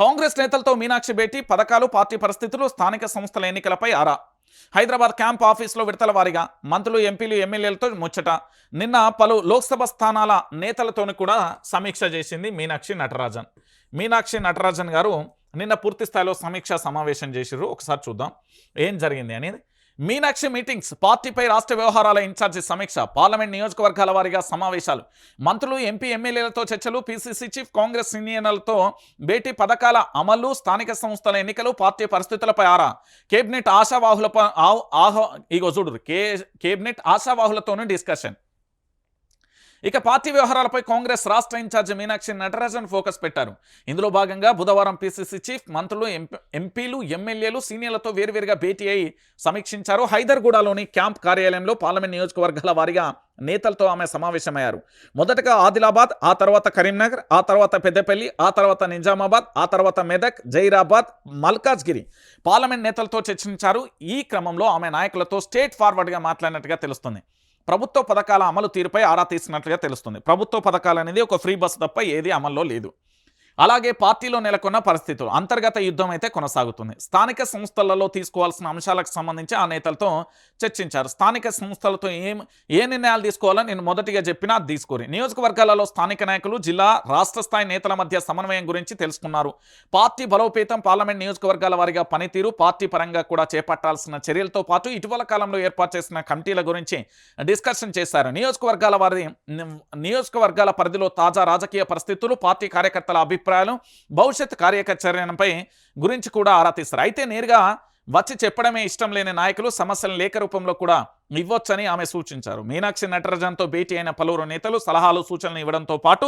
కాంగ్రెస్ నేతలతో మీనాక్షి భేటీ పథకాలు పార్టీ పరిస్థితులు స్థానిక సంస్థల ఎన్నికలపై ఆరా. హైదరాబాద్ క్యాంప్ ఆఫీసులో విడతల వారీగా మంత్రులు ఎంపీలు ఎమ్మెల్యేలతో ముచ్చట. నిన్న పలు లోక్సభ స్థానాల నేతలతోని కూడా సమీక్ష చేసింది మీనాక్షి నటరాజన్. మీనాక్షి నటరాజన్ గారు నిన్న పూర్తి స్థాయిలో సమీక్ష సమావేశం చేసిర్రు. ఒకసారి చూద్దాం. ఏం జరిగింది అనేది మీనాక్షి మీటింగ్స్ పార్టీపై రాష్ట్ర వ్యవహారాల ఇన్ఛార్జి సమీక్ష పార్లమెంట్ నియోజకవర్గాల వారీగా సమావేశాలు. మంత్రులు ఎంపీ ఎమ్మెల్యేలతో చర్చలు పీసీసీ చీఫ్ కాంగ్రెస్ సీనియర్లతో భేటీ పథకాల అమలు స్థానిక సంస్థల ఎన్నికలు పార్టీ పరిస్థితులపై ఆరా. కేబినెట్ ఆశావాహులపై ఆహో ఇగో చూడు కే కేబినెట్ ఆశావాహులతోనూ డిస్కషన్. ఇక పార్టీ వ్యవహారాలపై కాంగ్రెస్ రాష్ట్ర ఇన్ఛార్జి మీనాక్షి నటరాజన్ ఫోకస్ పెట్టారు. ఇందులో భాగంగా బుధవారం పిసిసి చీఫ్ మంత్రులు ఎంపీలు ఎమ్మెల్యేలు సీనియర్లతో వేరువేరుగా భేటీ అయి సమీక్షించారు. హైదర్గూడలోని క్యాంప్ కార్యాలయంలో పార్లమెంట్ నియోజకవర్గాల వారీగా నేతలతో ఆమె సమావేశమయ్యారు. మొదటగా ఆదిలాబాద్ ఆ తర్వాత కరీంనగర్ ఆ తర్వాత పెద్దపల్లి ఆ తర్వాత నిజామాబాద్ ఆ తర్వాత మెదక్ జైరాబాద్ మల్కాజ్గిరి పార్లమెంట్ నేతలతో చర్చించారు. ఈ క్రమంలో ఆమె నాయకులతో స్టేట్ ఫార్వర్డ్గా మాట్లాడినట్టుగా తెలుస్తుంది. ప్రభుత్వ పథకాల అమలు తీరుపై ఆరా తీసినట్లుగా తెలుస్తుంది. ప్రభుత్వ పథకాలు అనేది ఒక ఫ్రీ బస్సు తప్ప ఏది అమల్లో లేదు. అలాగే పార్టీలో నెలకొన్న పరిస్థితులు. అంతర్గత యుద్ధం అయితే కొనసాగుతుంది. స్థానిక సంస్థలలో తీసుకోవాల్సిన అంశాలకు సంబంధించి ఆ నేతలతో చర్చించారు. స్థానిక సంస్థలతో ఏం ఏ నిర్ణయాలు తీసుకోవాలో నేను మొదటిగా చెప్పినా అది తీసుకోరి నియోజకవర్గాలలో స్థానిక నాయకులు జిల్లా రాష్ట్ర స్థాయి నేతల మధ్య సమన్వయం గురించి తెలుసుకున్నారు. పార్టీ బలోపేతం పార్లమెంట్ నియోజకవర్గాల వారిగా పనితీరు పార్టీ పరంగా కూడా చేపట్టాల్సిన చర్యలతో పాటు ఇటీవల కాలంలో ఏర్పాటు చేసిన కమిటీల గురించి డిస్కషన్ చేశారు. నియోజకవర్గాల వారి నియోజకవర్గాల పరిధిలో తాజా రాజకీయ పరిస్థితులు పార్టీ కార్యకర్తల అభిప్రాయాలు భవిష్యత్ కార్యచర్యలపై గురించి కూడా ఆరా తీస్తారు. అయితే నేరుగా వచ్చి చెప్పడమే ఇష్టం లేని నాయకులు సమస్యలను లేఖ రూపంలో కూడా ఇవ్వొచ్చని ఆమె సూచించారు. మీనాక్షి నటరాజన్తో భేటీ అయిన పలువురు నేతలు సలహాలు సూచనలు ఇవ్వడంతో పాటు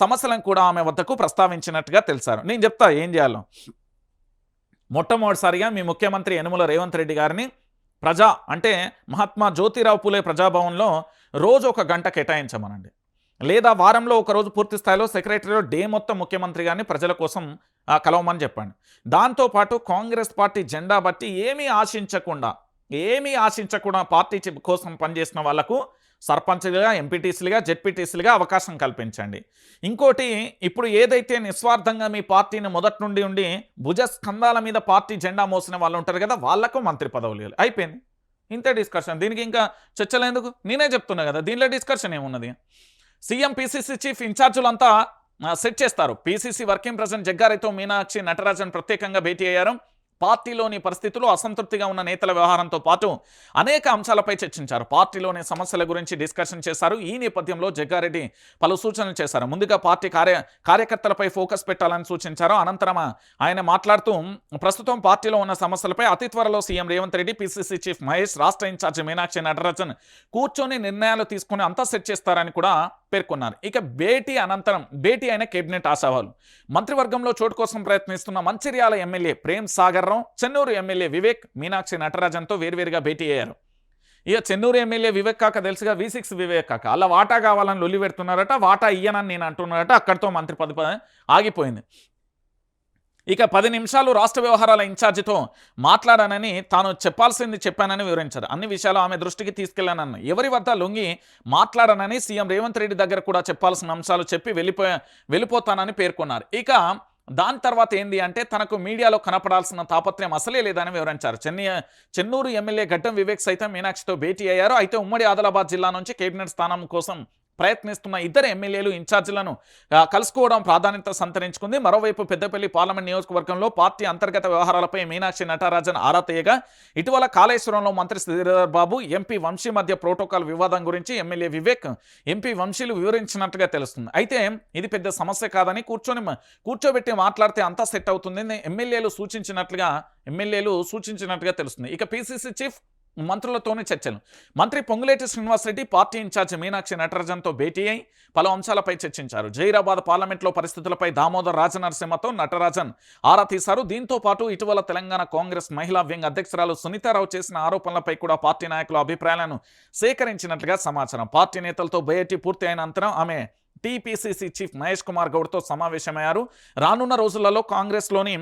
సమస్యలను కూడా ఆమె వద్దకు ప్రస్తావించినట్టుగా తెలిసారు. నేను చెప్తా ఏం చేయాలో? మొట్టమొదటిసారిగా మీ ముఖ్యమంత్రి యనుమల రేవంత్ రెడ్డి గారిని ప్రజా అంటే మహాత్మా జ్యోతిరావు పూలే ప్రజాభవన్లో రోజు ఒక గంట కేటాయించమనండి. లేదా వారంలో ఒకరోజు పూర్తి స్థాయిలో సెక్రటరీలో డే మొత్తం ముఖ్యమంత్రి గారిని ప్రజల కోసం కలవమని చెప్పండి. దాంతోపాటు కాంగ్రెస్ పార్టీ జెండా బట్టి ఏమీ ఆశించకుండా ఏమీ ఆశించకుండా పార్టీ కోసం పనిచేసిన వాళ్ళకు సర్పంచ్లుగా ఎంపీటీసీలుగా జెడ్పీటీసీలుగా అవకాశం కల్పించండి. ఇంకోటి ఇప్పుడు ఏదైతే నిస్వార్థంగా మీ పార్టీని మొదటి నుండి ఉండి భుజస్కంధాల మీద పార్టీ జెండా మోసిన వాళ్ళు ఉంటారు కదా వాళ్ళకు మంత్రి పదవులు అయిపోయింది. ఇంతే డిస్కషన్. దీనికి ఇంకా చర్చలేందుకు నేనే చెప్తున్నా కదా దీనిలో డిస్కషన్ ఏమున్నది? సీఎం పీసీసీ చీఫ్ ఇన్ఛార్జులంతా సెట్ చేస్తారు. పీసీసీ వర్కింగ్ ప్రెసిడెంట్ జగ్గారితో మీనాక్షి నటరాజన్ ప్రత్యేకంగా భేటీ అయ్యారు. పార్టీలోని పరిస్థితులు అసంతృప్తిగా ఉన్న నేతల వ్యవహారంతో పాటు అనేక అంశాలపై చర్చించారు. పార్టీలోని సమస్యల గురించి డిస్కషన్ చేశారు. ఈ నేపథ్యంలో జగ్గారెడ్డి పలు సూచనలు చేశారు. ముందుగా పార్టీ కార్య కార్యకర్తలపై ఫోకస్ పెట్టాలని సూచించారు. అనంతరం ఆయన మాట్లాడుతూ ప్రస్తుతం పార్టీలో ఉన్న సమస్యలపై అతి త్వరలో CM Revanth Reddy PCC chief Mahesh రాష్ట్ర ఇన్ఛార్జి మీనాక్షి నటరాజన్ కూర్చొని నిర్ణయాలు తీసుకుని అంతా సెట్ చేస్తారని కూడా పేర్కొన్నారు. ఇక భేటీ అనంతరం భేటీ అయిన కేబినెట్ ఆశావాలు. మంత్రివర్గంలో చోటు కోసం ప్రయత్నిస్తున్న మంచిర్యాల ఎమ్మెల్యే ప్రేమ్ సాగర్రావు చెన్నూరు ఎమ్మెల్యే వివేక్ మీనాక్షి నటరాజన్తో వేర్వేరుగా భేటీ అయ్యారు. ఇక చెన్నూరు ఎమ్మెల్యే వివేక్ కాక తెలుసుగా వి సిక్స్ వివేక్ కాక. అలా వాటా కావాలని లొల్లి పెడుతున్నారట వాటా ఇయ్యనని నేను అంటున్నారట అక్కడితో మంత్రి పది ఆగిపోయింది. ఇక పది నిమిషాలు రాష్ట్ర వ్యవహారాల ఇన్ఛార్జితో మాట్లాడానని తాను చెప్పాల్సింది చెప్పానని వివరించారు. అన్ని విషయాలు ఆమె దృష్టికి తీసుకెళ్ళానన్న ఎవరి వద్ద లొంగి మాట్లాడానని సీఎం రేవంత్ రెడ్డి దగ్గర కూడా చెప్పాల్సిన అంశాలు చెప్పి వెళ్ళిపో వెళ్ళిపోతానని పేర్కొన్నారు. ఇక దాని తర్వాత ఏంది అంటే తనకు మీడియాలో కనపడాల్సిన తాపత్రయం అసలే లేదని వివరించారు. చెన్నై చెన్నూరు ఎమ్మెల్యే ఘట్టం వివేక్ సైతం మీనాక్షితో భేటీ అయ్యారు. అయితే ఉమ్మడి ఆదిలాబాద్ జిల్లా నుంచి కేబినెట్ స్థానం కోసం ప్రయత్నిస్తున్న ఇద్దరు ఎమ్మెల్యేలు ఇన్ఛార్జీలను కలుసుకోవడం ప్రాధాన్యత సంతరించుకుంది. మరోవైపు పెద్దపల్లి పార్లమెంట్ నియోజకవర్గంలో పార్టీ అంతర్గత వ్యవహారాలపై మీనాక్షి నటరాజన్ ఆరా తీయగా ఇటీవల కాళేశ్వరంలో మంత్రి శ్రీధర్ బాబు ఎంపీ వంశీ మధ్య ప్రోటోకాల్ వివాదం గురించి ఎమ్మెల్యే వివేక్ ఎంపీ వంశీలు వివరించినట్టుగా తెలుస్తుంది. అయితే ఇది పెద్ద సమస్య కాదని కూర్చొని కూర్చోబెట్టి మాట్లాడితే అంతా సెట్ అవుతుంది ఎమ్మెల్యేలు సూచించినట్లుగా ఎమ్మెల్యేలు సూచించినట్టుగా తెలుస్తుంది. ఇక పీసీసీ చీఫ్ మంత్రులతోనే చర్చలు. మంత్రి Ponguleti Srinivasa Reddy party in charge Meenakshi నటరాజన్తో భేటీ అయి పలు అంశాలపై చర్చించారు. జైరాబాద్ పార్లమెంట్లో పరిస్థితులపై దామోదర్ రాజనరసింహతో నటరాజన్ ఆరా తీశారు. దీంతో పాటు ఇటీవల తెలంగాణ కాంగ్రెస్ మహిళా వింగ్ అధ్యక్షురాలు సునీతారావు చేసిన ఆరోపణలపై కూడా పార్టీ నాయకుల అభిప్రాయాలను సేకరించినట్లుగా సమాచారం. పార్టీ నేతలతో భేటీ పూర్తి అయిన అంతరం ఆమె టీపీసీసీ చీఫ్ మహేష్ కుమార్ గౌడ్తో సమావేశమయ్యారు. రానున్న రోజులలో కాంగ్రెస్లోని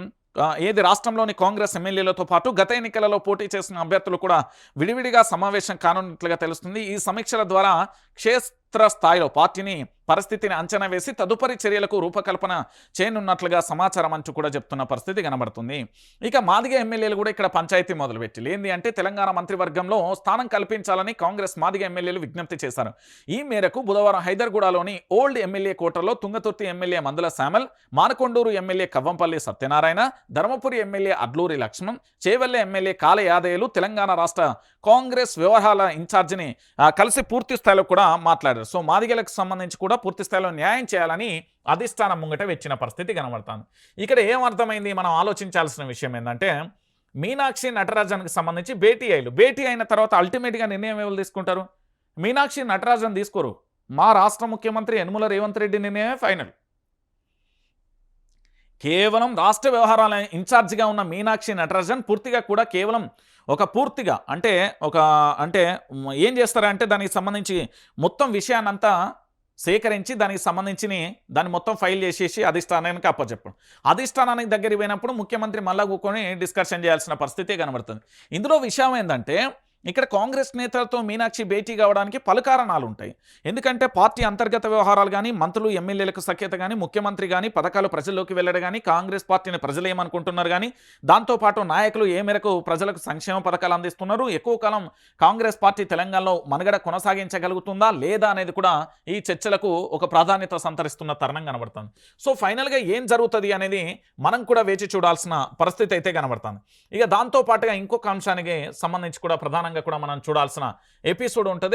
ఏది రాష్ట్రంలోని కాంగ్రెస్ ఎమ్మెల్యేలతో పాటు గత ఎన్నికలలో పోటీ చేసిన అభ్యర్థులు కూడా విడివిడిగా సమావేశం కానున్నట్లుగా తెలుస్తుంది. ఈ సమీక్షల ద్వారా క్షేత్ర స్థాయిలో పార్టీని పరిస్థితిని అంచనా వేసి తదుపరి చర్యలకు రూపకల్పన చేయనున్నట్లుగా సమాచారం అంటూ కూడా చెప్తున్న పరిస్థితి కనబడుతుంది. ఇక మాదిగ ఎమ్మెల్యేలు కూడా ఇక్కడ పంచాయతీ మొదలుపెట్టి ఏంది అంటే తెలంగాణ మంత్రివర్గంలో స్థానం కల్పించాలని కాంగ్రెస్ మాదిగ ఎమ్మెల్యేలు విజ్ఞప్తి చేశారు. ఈ మేరకు బుధవారం హైదర్గూడలోని ఓల్డ్ ఎమ్మెల్యే కోటలో Thungathurthi MLA Mandula Samel Manakondur MLA Kavvampalli Satyanarayana Dharmapuri MLA Adluri Laxman Chevella MLA Kale యాదయ్యలు Telangana రాష్ట్ర కాంగ్రెస్ వ్యవహారాల ఇన్ఛార్జిని కలిసి పూర్తి స్థాయిలో కూడా మాట్లాడారు. సో మాదిగలకు సంబంధించి కూడా పూర్తి స్థాయిలో న్యాయం చేయాలని అధిష్టానం ముంగట వచ్చిన పరిస్థితి కనబడతాను ఇక్కడ ఏం అర్థమైంది? మనం ఆలోచించాల్సిన విషయం ఏంటంటే మీనాక్షి నటరాజన్కి సంబంధించి భేటీ అయ్యారు. భేటీ అయిన తర్వాత అల్టిమేట్గా నిర్ణయం ఎవరు తీసుకుంటారు? మీనాక్షి నటరాజన్ తీసుకోరు. మా రాష్ట్ర ముఖ్యమంత్రి యనుమల రేవంత్ రెడ్డి నిర్ణయమే ఫైనల్. కేవలం రాష్ట్ర వ్యవహారాల ఇన్ఛార్జిగా ఉన్న మీనాక్షి నటరాజన్ పూర్తిగా కూడా కేవలం ఒక పూర్తిగా అంటే ఒక అంటే ఏం చేస్తారంటే దానికి సంబంధించి మొత్తం విషయాన్నంతా సేకరించి దానికి సంబంధించి దాన్ని మొత్తం ఫైల్ చేసేసి అధిష్టానానికి అప్పచెప్పడం. అధిష్టానానికి దగ్గర పోయినప్పుడు ముఖ్యమంత్రి మళ్ళా కూర్చొని డిస్కషన్ చేయాల్సిన పరిస్థితి కనబడుతుంది. ఇందులో విషయం ఏంటంటే ఇక్కడ కాంగ్రెస్ నేతలతో మీనాక్షి భేటీ కావడానికి పలు కారణాలు ఉంటాయి ఎందుకంటే పార్టీ అంతర్గత వ్యవహారాలు కానీ మంత్రులు ఎమ్మెల్యేలకు సఖ్యత కానీ ముఖ్యమంత్రి కానీ పథకాలు ప్రజల్లోకి వెళ్ళడం కానీ కాంగ్రెస్ పార్టీని ప్రజలు ఏమనుకుంటున్నారు కానీ దాంతోపాటు నాయకులు ఏ మేరకు ప్రజలకు సంక్షేమ పథకాలు అందిస్తున్నారు ఎక్కువ కాలం కాంగ్రెస్ పార్టీ తెలంగాణలో మనుగడ కొనసాగించగలుగుతుందా లేదా అనేది కూడా ఈ చర్చలకు ఒక ప్రాధాన్యత సంతరిస్తున్న తరుణం కనబడుతుంది. సో ఫైనల్గా ఏం జరుగుతుంది అనేది మనం కూడా వేచి చూడాల్సిన పరిస్థితి అయితే కనబడుతుంది. ఇక దాంతో పాటుగా ఇంకొక అంశానికి సంబంధించి కూడా ప్రధానంగా ప్రధానంగా కూడా మనం చూడాల్సిన ఎపిసోడ్ ఉంటుంది.